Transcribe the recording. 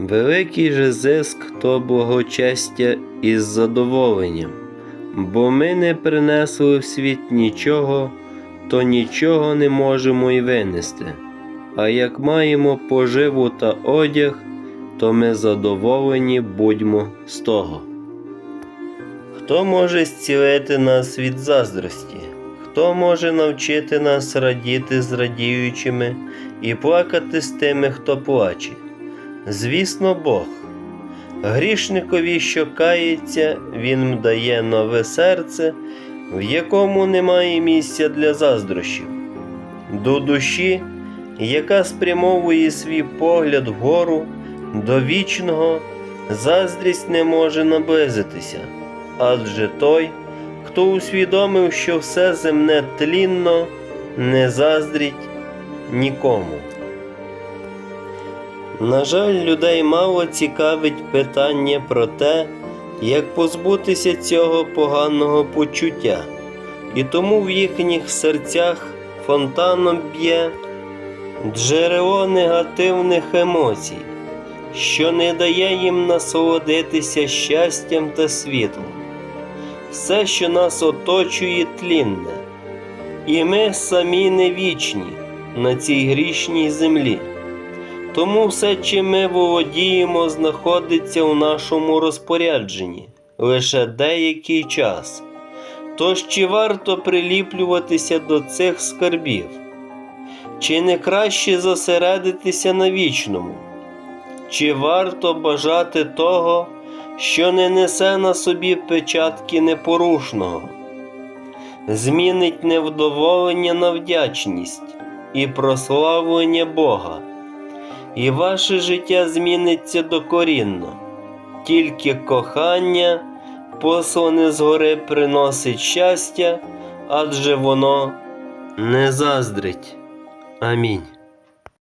Великий же зиск то благочестя із задоволенням, бо ми не принесли в світ нічого, то нічого не можемо й винести. А як маємо поживу та одяг, то ми задоволені будьмо з того. Хто може зцілити нас від заздрості? Хто може навчити нас радіти з радіючими і плакати з тими, хто плаче? Звісно, Бог. Грішникові, що кається, Він дає нове серце, в якому немає місця для заздрощів. До душі, яка спрямовує свій погляд вгору, до вічного, заздрість не може наблизитися, адже той, хто усвідомив, що все земне тлінно, не заздрить нікому. На жаль, людей мало цікавить питання про те, як позбутися цього поганого почуття, і тому в їхніх серцях фонтаном б'є джерело негативних емоцій, що не дає їм насолодитися щастям та світлом. Все, що нас оточує, тлінне, і ми самі не вічні на цій грішній землі. Тому все, чим ми володіємо, знаходиться у нашому розпорядженні лише деякий час. Тож чи варто приліплюватися до цих скарбів? Чи не краще зосередитися на вічному? Чи варто бажати того, що не несе на собі печатки непорушного? Змінить невдоволення на вдячність і прославлення Бога і ваше життя зміниться докорінно. Тільки кохання, послане згори, приносить щастя, адже воно не заздрить. Амінь.